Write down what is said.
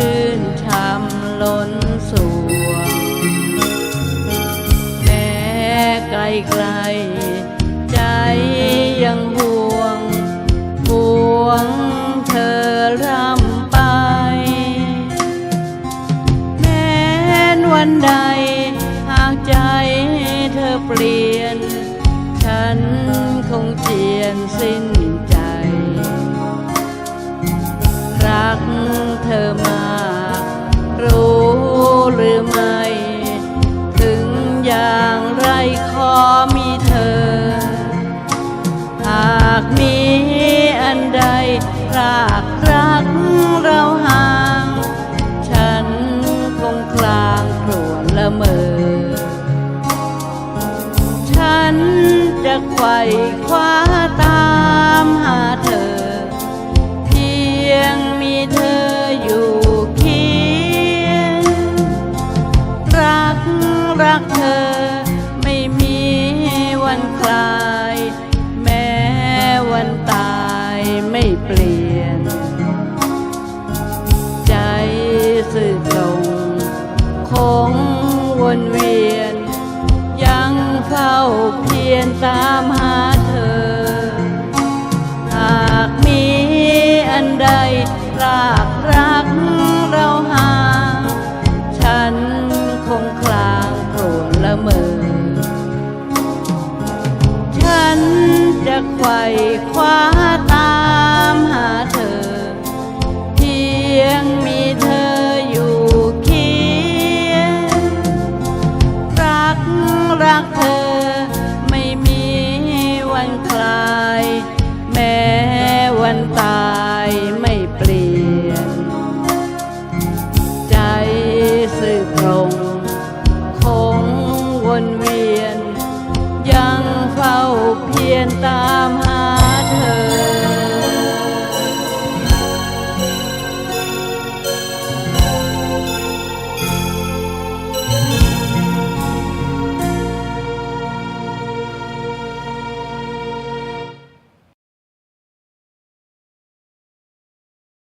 ชื่นช่ำล้นสวงแม้ไกลไกลๆใจยังห่วงห่วงเธอร่ำไป แม้นวันใดหากใจเธอเปลี่ยน ฉันคงเจียนสิ้นใจ รักเธอ ละเมอ ฉันจะไขว่คว้าตามหาเธอ เพียงมีเธออยู่เคียง รักรักเธอไม่มีวันคลาย แม้วันตายไม่เปลี่ยน ตามหาเธอ หากมีอันใดรากรักเราหา ฉันคงคลางโกรนละเมอ ฉันจะไขว่คว้า ไม่เปลี่ยน ใจสื่รงคงวนเวียน ยังเฝ้าเพียรตา